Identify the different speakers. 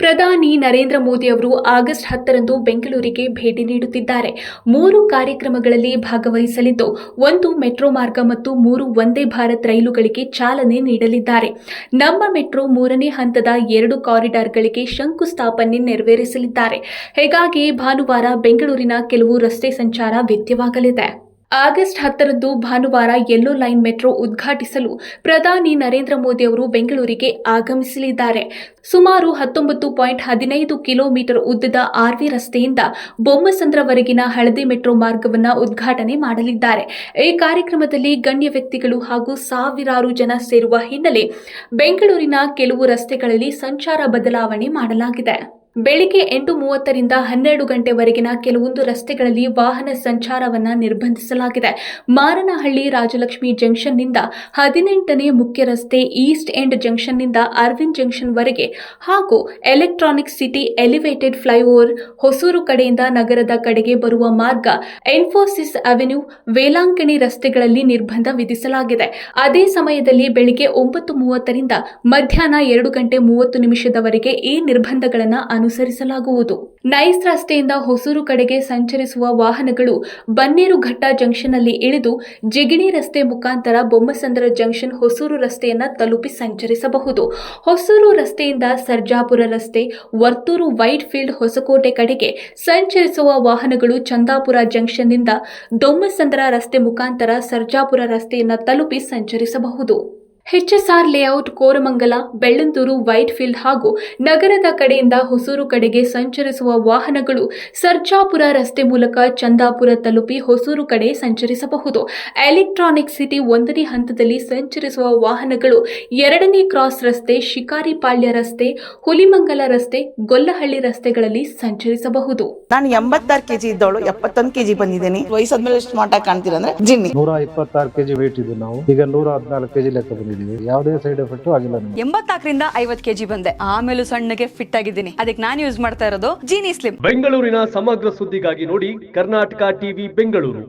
Speaker 1: ಪ್ರಧಾನಿ ನರೇಂದ್ರ ಮೋದಿ ಅವರು ಆಗಸ್ಟ್ ಹತ್ತರಂದು ಬೆಂಗಳೂರಿಗೆ ಭೇಟಿ ನೀಡುತ್ತಿದ್ದಾರೆ. ಮೂರು ಕಾರ್ಯಕ್ರಮಗಳಲ್ಲಿ ಭಾಗವಹಿಸಲಿದ್ದು, ಒಂದು ಮೆಟ್ರೋ ಮಾರ್ಗ ಮತ್ತು ಮೂರು ವಂದೇ ಭಾರತ್ ರೈಲುಗಳಿಗೆ ಚಾಲನೆ ನೀಡಲಿದ್ದಾರೆ. ನಮ್ಮ ಮೆಟ್ರೋ ಮೂರನೇ ಹಂತದ ಎರಡು ಕಾರಿಡಾರ್ಗಳಿಗೆ ಶಂಕುಸ್ಥಾಪನೆ ನೆರವೇರಿಸಲಿದ್ದಾರೆ. ಹೀಗಾಗಿ ಭಾನುವಾರ ಬೆಂಗಳೂರಿನ ಕೆಲವು ರಸ್ತೆ ಸಂಚಾರ ವ್ಯತ್ಯವಾಗಲಿದೆ ಆಗಸ್ಟ್ ಹತ್ತರಂದು ಭಾನುವಾರ ಯೆಲ್ಲೋ ಲೈನ್ ಮೆಟ್ರೋ ಉದ್ಘಾಟಿಸಲು ಪ್ರಧಾನಿ ನರೇಂದ್ರ ಮೋದಿ ಅವರು ಬೆಂಗಳೂರಿಗೆ ಆಗಮಿಸಲಿದ್ದಾರೆ. ಸುಮಾರು ಹತ್ತೊಂಬತ್ತು ಪಾಯಿಂಟ್ ಹದಿನೈದು ಕಿಲೋಮೀಟರ್ ಉದ್ದದ ಆರ್ವಿ ರಸ್ತೆಯಿಂದ ಬೊಮ್ಮಸಂದ್ರವರೆಗಿನ ಹಳದಿ ಮೆಟ್ರೋ ಮಾರ್ಗವನ್ನು ಉದ್ಘಾಟನೆ ಮಾಡಲಿದ್ದಾರೆ. ಈ ಕಾರ್ಯಕ್ರಮದಲ್ಲಿ ಗಣ್ಯ ವ್ಯಕ್ತಿಗಳು ಹಾಗೂ ಸಾವಿರಾರು ಜನ ಸೇರುವ ಹಿನ್ನೆಲೆ ಬೆಂಗಳೂರಿನ ಕೆಲವು ರಸ್ತೆಗಳಲ್ಲಿ ಸಂಚಾರ ಬದಲಾವಣೆ ಮಾಡಲಾಗಿದೆ. ಬೆಳಿಗ್ಗೆ ಎಂಟು ಮೂವತ್ತರಿಂದ ಹನ್ನೆರಡು ಗಂಟೆವರೆಗಿನ ಕೆಲವೊಂದು ರಸ್ತೆಗಳಲ್ಲಿ ವಾಹನ ಸಂಚಾರವನ್ನು ನಿರ್ಬಂಧಿಸಲಾಗಿದೆ. ಮಾರನಹಳ್ಳಿ ರಾಜಲಕ್ಷ್ಮಿ ಜಂಕ್ಷನ್ನಿಂದ ಹದಿನೆಂಟನೇ ಮುಖ್ಯ ರಸ್ತೆ ಈಸ್ಟ್ ಎಂಡ್ ಜಂಕ್ಷನ್ನಿಂದ ಅರವಿಂದ್ ಜಂಕ್ಷನ್ವರೆಗೆ ಹಾಗೂ electronic city elevated flyover Hosur ಕಡೆಯಿಂದ ನಗರದ ಕಡೆಗೆ ಬರುವ ಮಾರ್ಗ ಎನ್ಫೋಸಿಸ್ ಅವೆನ್ಯೂ ವೇಲಾಂಕಣಿ ರಸ್ತೆಗಳಲ್ಲಿ ನಿರ್ಬಂಧ ವಿಧಿಸಲಾಗಿದೆ. ಅದೇ ಸಮಯದಲ್ಲಿ ಬೆಳಿಗ್ಗೆ ಒಂಬತ್ತು ಮೂವತ್ತರಿಂದ ಮಧ್ಯಾಹ್ನ ಎರಡು ಗಂಟೆ ಮೂವತ್ತು ನಿಮಿಷದವರೆಗೆ ಈ ನಿರ್ಬಂಧಗಳನ್ನು ಅನುಸರಿಸಲಾಗುವುದು. ನೈಸ್ ರಸ್ತೆಯಿಂದ ಹೊಸೂರು ಕಡೆಗೆ ಸಂಚರಿಸುವ ವಾಹನಗಳು ಬನ್ನೇರುಘಟ್ಟ ಜಂಕ್ಷನ್ನಲ್ಲಿ ಇಳಿದು ಜಿಗಿಣಿ ರಸ್ತೆ ಮುಖಾಂತರ ಬೊಮ್ಮಸಂದ್ರ ಜಂಕ್ಷನ್ ಹೊಸೂರು ರಸ್ತೆಯನ್ನ ತಲುಪಿ ಸಂಚರಿಸಬಹುದು. ಹೊಸೂರು ರಸ್ತೆಯಿಂದ ಸರ್ಜಾಪುರ ರಸ್ತೆ, ವರ್ತೂರು ವೈಟ್ ಫೀಲ್ಡ್ ಹೊಸಕೋಟೆ ಕಡೆಗೆ ಸಂಚರಿಸುವ ವಾಹನಗಳು ಚಂದಾಪುರ ಜಂಕ್ಷನ್ನಿಂದ ದೊಮ್ಮಸಂದ್ರ ರಸ್ತೆ ಮುಖಾಂತರ ಸರ್ಜಾಪುರ ರಸ್ತೆಯನ್ನ ತಲುಪಿ ಸಂಚರಿಸಬಹುದು. HSR layout Koramangala Bellandur Whitefield ಹಾಗೂ ನಗರದ ಕಡೆಯಿಂದ ಹೊಸೂರು ಕಡೆಗೆ ಸಂಚರಿಸುವ ವಾಹನಗಳು ಸರ್ಜಾಪುರ ರಸ್ತೆ ಮೂಲಕ ಚಂದಾಪುರ ತಲುಪಿ ಹೊಸೂರು ಕಡೆ ಸಂಚರಿಸಬಹುದು. ಎಲೆಕ್ಟ್ರಾನಿಕ್ ಸಿಟಿ ಒಂದನೇ ಹಂತದಲ್ಲಿ ಸಂಚರಿಸುವ ವಾಹನಗಳು ಎರಡನೇ ಕ್ರಾಸ್ ರಸ್ತೆ ಶಿಕಾರಿಪಾಳ್ಯ ರಸ್ತೆ ಹುಲಿಮಂಗಲ ರಸ್ತೆ ಗೊಲ್ಲಹಳ್ಳಿ ರಸ್ತೆಗಳಲ್ಲಿ ಸಂಚರಿಸಬಹುದು.
Speaker 2: ನಾನು ಎಂಬತ್ತಾರು ಕೆಜಿ ಇದ್ದವಳು ಎಪ್ಪತ್ತೊಂದು ಕೆಜಿ ಬಂದಿದ್ದೀನಿ. ವಯಸ್ಸಾದ್ಮೇಲೆ ಸ್ಮಾರ್ಟ್ ಆಗಿ ಕಾಣ್ತೀರ ಅಂದ್ರೆ ಜಿನ್ನಿ
Speaker 3: ನೂರ ಇಪ್ಪತ್ತಾರು ಕೆಜಿ ವೇಟ್ ಇದೆ ನಾವು. ಈಗ ನೂರ ಹದಿನಾಲ್ಕು ಕೆಜಿ ಲೆಕ್ಕ ಬಂದಿದ್ದೀವಿ ಯಾವುದೇ ಸೈಡ್ ಎಫೆಕ್ಟ್ ಆಗಿಲ್ಲ ನಮಗೆ.
Speaker 4: ಎಂಬತ್ನಾಲ್ಕರಿಂದ ಐವತ್ ಕೆಜಿ ಬಂದೆ. ಆಮೇಲೂ ಸಣ್ಣಗೆ ಫಿಟ್ ಆಗಿದ್ದೀನಿ. ಅದಕ್ಕೆ ನಾನು ಯೂಸ್ ಮಾಡ್ತಾ ಇರೋದು ಜೀನಿ ಸ್ಲಿಮ್
Speaker 5: ಬೆಂಗಳೂರಿನ ಸಮಗ್ರ ಸುದ್ದಿಗಾಗಿ ನೋಡಿ ಕರ್ನಾಟಕ ಟಿವಿ ಬೆಂಗಳೂರು.